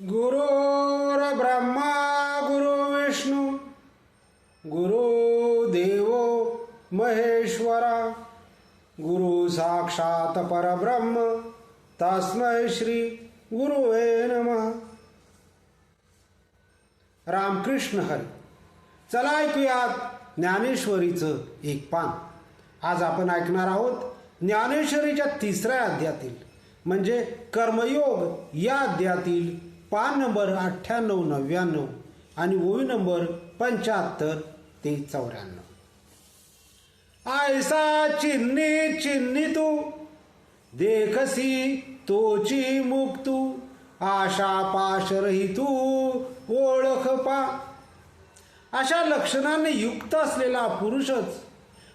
गुरुर्ब्रह्मा गुरु विष्णू गुरुदेव महेश्वरा गुरु साक्षात परब्रह्म तस्मै श्री गुरुवे नम। रामकृष्ण हरी चला ऐकूयात ज्ञानेश्वरीचं एक पान. आज आपण ऐकणार आहोत ज्ञानेश्वरीच्या तिसऱ्या अध्यातील म्हणजे कर्मयोग या अध्यातील पान नंबर अठ्ठ्याण्णव नव्याण्णव आणि ओवी नंबर पंच्याहत्तर ते चौऱ्याण्णव. आयसा चिन्नी चिन्नी तू. देखसी तोची मुक्तू आशा पाशरही तू ओळख पा. अशा लक्षणांनी युक्त असलेला पुरुषच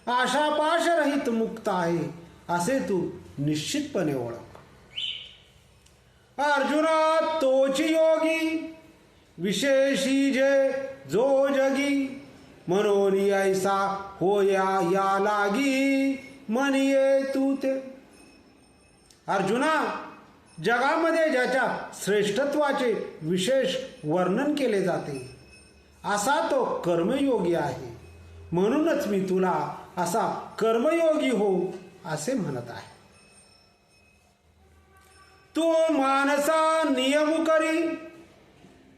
आशापाशरहित मुक्त आहे असे तू निश्चितपणे ओळख. अर्जुना तोची योगी विशेषी जे जो जगी मनोनी ऐसा होया या लागी म्हणिये तू ते. अर्जुना जगामध्ये ज्याच्या श्रेष्ठत्वाचे विशेष वर्णन केले जाते असा तो कर्मयोगी आहे. म्हणूनच मी तुला असा कर्मयोगी हो असे म्हणत आहे. तो मानसा नियम करी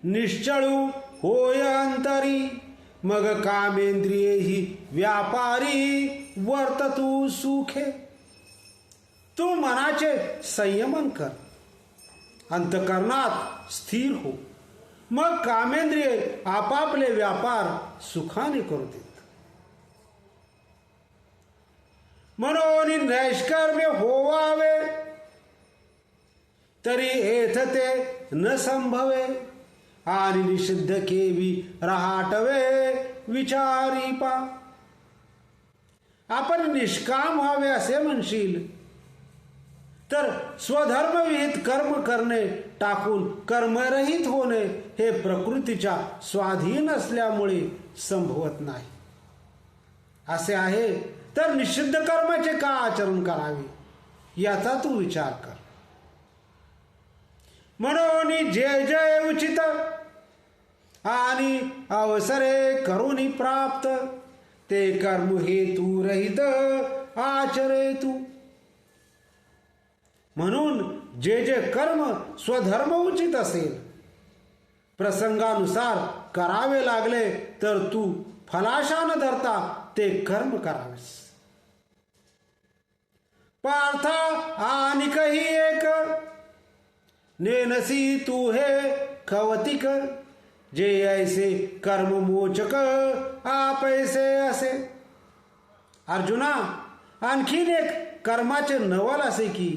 निश्चळू होय अंतरी. मग कामेंद्रिये ही व्यापारी वर्त तू सुखे. तू मनाचे संयमन कर अंतकरणात स्थिर हो. मग कामेंद्रिये आपापले व्यापार सुखाने करू देत. म्हणून नैष्कर्म्य होवावे. तरी येथ ते न संभवे. आणि निषिद्ध केवी रहाटवे विचारी पा. आपण निष्काम व्हावे असे म्हणशील. तर स्वधर्मविहित कर्म करणे टाकून कर्मरहित होणे हे प्रकृतीच्या स्वाधीन असल्यामुळे संभवत नाही. असे आहे तर निषिद्ध कर्माचे का आचरण करावे? याचा तू विचार कर. म्हणून जे जय उचित. आणि अवसरे करून प्राप्त. ते कर्म हेतू रहित आचरे तू. म्हणून जे जे कर्म स्वधर्म उचित असेल प्रसंगानुसार करावे लागले तर तू फलाशा न धरता ते कर्म करावेस. पार्थ आणि नेनसी तू हे खवतिक जे ऐसे कर्म मोचक आपैसे असे। अर्जुना आणखीन एक कर्माचे नवल असे की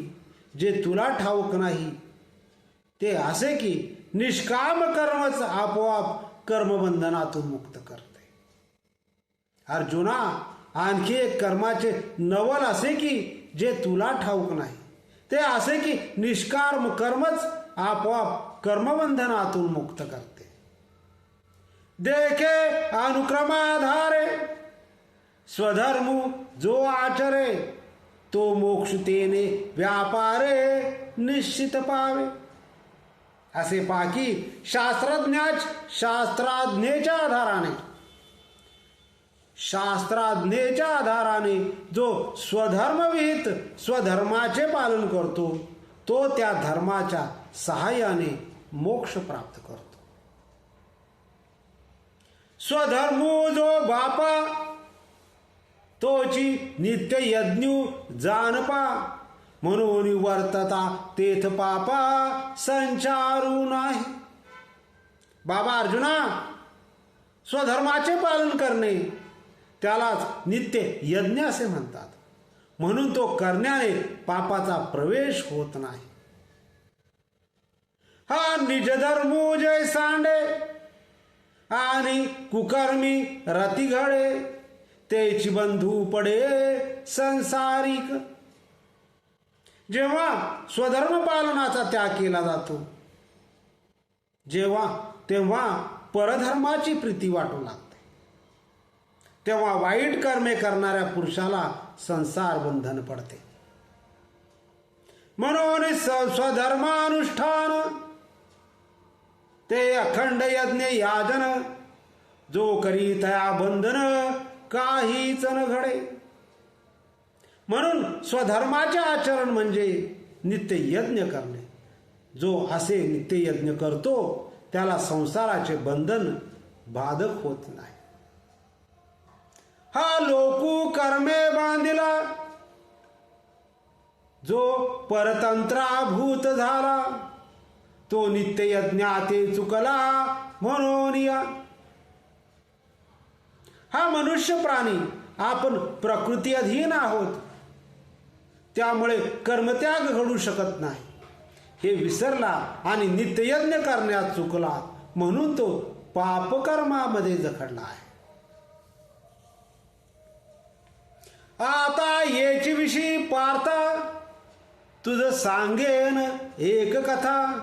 जे तुला ठाऊक नाही ते असे की निष्काम कर्मच आपोआप कर्मबंधनातून मुक्त करते. अर्जुना आणखी एक कर्माचे नवल असे की जे तुला ठाऊक नाही ते असे की निष्काम कर्मच आपोआप कर्मबंधनातून मुक्त करते. देखे अनुक्रमाधारे स्वधर्म जो आचरे तो मोक्षतेने व्यापारे निश्चित पावे. असे पाकी शास्त्रज्ञाच शास्त्राज्ञेच्या आधाराने शास्त्राज्ञेच्या आधाराने जो स्वधर्मविहित स्वधर्माचे पालन करतो तो त्या धर्माच्या सहाय्याने मोक्ष प्राप्त करतो. स्वधर्मो जो बापा तोची नित्य यज्ञू जानपा म्हणून वर्तता तेथ पापा संचारू नाही. बाबा अर्जुना स्वधर्माचे पालन करणे त्यालाच नित्य यज्ञ असे म्हणतात. म्हणून तो करण्याने पापाचा प्रवेश होत नाही. हा निजधर्मो जय सांडे आणि कुकर्मी रती घडे तेची बंधू पडे संसारिक. जेव्हा स्वधर्म पालनाचा त्याग केला जातो जेव्हा तेव्हा परधर्माची प्रीती वाटू लागते. तेव्हा वाईट कर्मे करणाऱ्या पुरुषाला संसार बंधन पडते. म्हणून स्वधर्मानुष्ठान ते अखंड यज्ञ याजन जो करी तया बंधन काहीच न घडे. म्हणून स्वधर्माचे आचरण म्हणजे नित्य यज्ञ करणे. जो असे नित्य यज्ञ करतो त्याला संसाराचे बंधन बाधक होत नाही. हा लोकू कर्मे बांधिला. जो परतंत्राभूत झाला तो नित्य यज्ञाते चुकला म्हणून या. हा मनुष्य प्राणी आपण प्रकृती अधीन आहोत. त्यामुळे कर्मत्याग घडू शकत नाही. हे विसरला आणि नित्ययज्ञ करण्यात चुकला म्हणून तो पापकर्मामध्ये जखडला आहे. आता याची विषयी पार्था. तुझ सांगेन एक कथा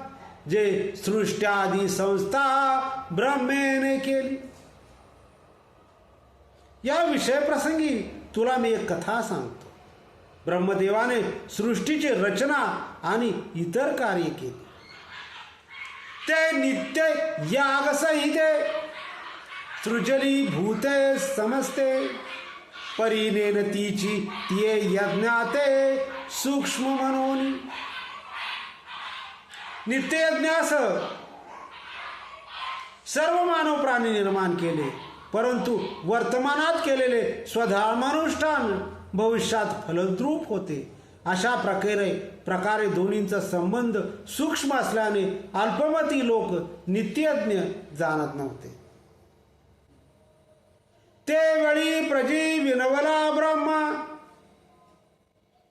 जे सृष्ट्यादी संस्था ब्रह्मेने केली. या विषय प्रसंगी तुला मी एक कथा सांगतो. ब्रह्मदेवाने सृष्टीची रचना आणि इतर कार्य केली. ते नित्य यागसहिते सृजली भूते समजते परीनेन तीची तिये यज्ञाते सूक्ष्म म्हणून. नित्ययज्ञास सर्व मानव प्राणी निर्माण केले परंतु वर्तमानात केलेले स्वधर्मानुष्ठान भविष्यात फलद्रूप होते. अशा प्रकारे प्रकारे दोन्हींचा संबंध सूक्ष्म असल्याने अल्पमती लोक नित्यज्ञ जाणत नव्हते. ते वेळी प्रजी विनवला ब्रह्मा.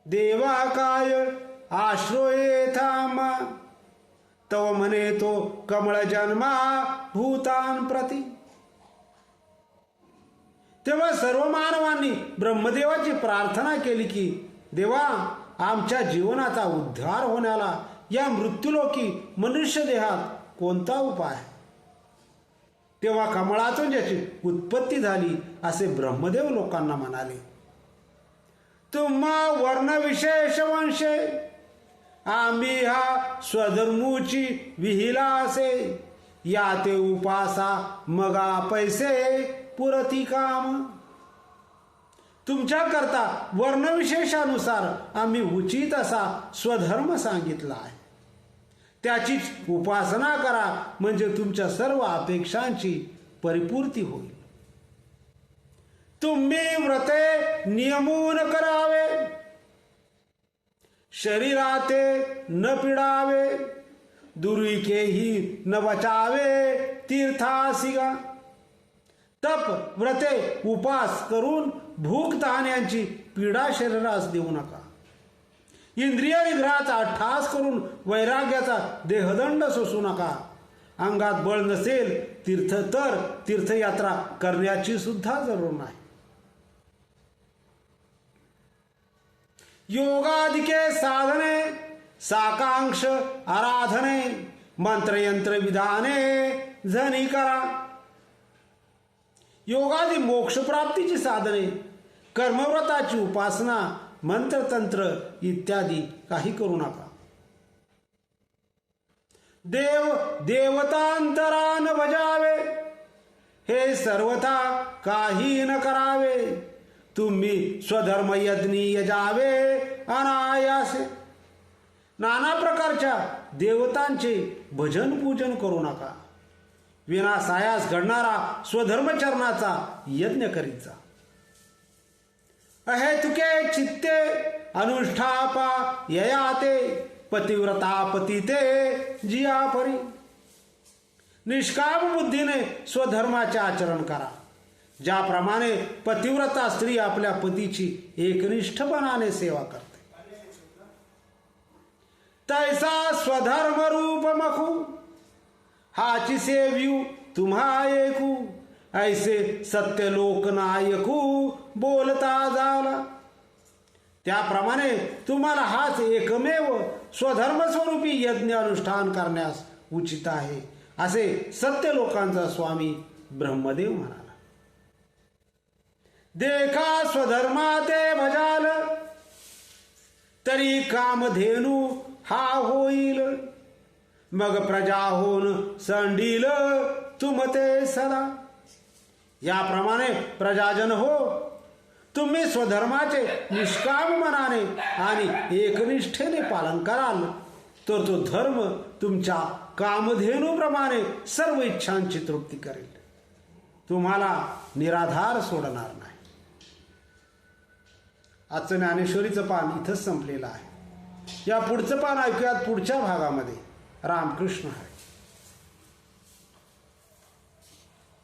देवा काय आश्रोये थांबा. तव म्हणे तो कमळ जन्मा भूतान प्रती. तेव्हा सर्व मानवांनी ब्रह्मदेवाची प्रार्थना केली की देवा आमच्या जीवनाचा उद्धार होण्याला या मृत्यूलोकी मनुष्य देहात कोणता उपाय? तेव्हा कमळातून ज्याची उत्पत्ती झाली असे ब्रह्मदेव लोकांना म्हणाले. तुम्हा वर्णविशेष वंशे आम्ही हा स्वधर्मूची विहिला असे. या ते उपासा मगा पैसे पुरती काम. तुमच्या करता वर्णविशेषानुसार आम्ही उचित असा स्वधर्म सांगितला आहे. त्याचीच उपासना करा म्हणजे तुमच्या सर्व अपेक्षांची परिपूर्ती होईल. तुम्ही व्रते नियमून करावे. शरीराते न पिडावे. दुर्विकेही न बचावे तीर्थासिगा. तप व्रते उपास करून भूक तहान्यांची पीडा शरीरास देऊ नका. इंद्रिय निग्रहाचा ठास करून वैराग्याचा देहदंड सोसू नका. अंगात बळ नसेल तीर्थ तर तीर्थयात्रा करण्याची सुद्धा जरूर नाही. योगादिके साधने साकांक्ष आराधने मंत्रयंत्र विधाने झनी करा. योगादी मोक्षप्राप्तीची साधने कर्मव्रताची उपासना मंत्रतंत्र इत्यादी काही करू नका. देव देवतांतरान बजावे हे सर्वथा काही न करावे. तुम्ही स्वधर्म यज्ञी यजावे अनायासे. नाना प्रकारच्या देवतांचे भजन पूजन करू नका. विनासायास घडणारा स्वधर्मचरणाचा यज्ञ करीत जा. अहेतुके चित्ते अनुष्ठापा ययाते पतिव्रता पतिते जिया परी। निष्काम बुद्धीने स्वधर्माचे आचरण करा ज्याप्रमाणे पतिव्रता स्त्री आपल्या पतीची एकनिष्ठपणाने सेवा करते। तैसा स्वधर्म रूप मखू हाची सेव्यू तुम्हा ऐकू ऐसे सत्य लोकनायकू बोलता झाला त्याप्रमाणे तुम्हाला हाच एकमेव स्वधर्म स्वरूपी यज्ञ अनुष्ठान करण्यास उचित आहे असे सत्य लोकांचा स्वामी ब्रह्मदेव म्हणाला. देखा स्वधर्मा ते भजाल तरी कामधेनू हा होईल. मग प्रजा होऊन संडील तुमते सदा. याप्रमाणे प्रजाजन हो. तुम्ही स्वधर्माचे निष्काम मनाने आणि एकनिष्ठेने पालन कराल. तर तो धर्म तुमच्या कामधेनूप्रमाणे सर्व इच्छांची तृप्ती करेल. तुम्हाला निराधार सोडणार नाही. आजचं ज्ञानेश्वरीचं पान इथंच संपलेलं आहे. या पुढचं पान ऐकूयात पुढच्या भागामध्ये. रामकृष्ण हरे.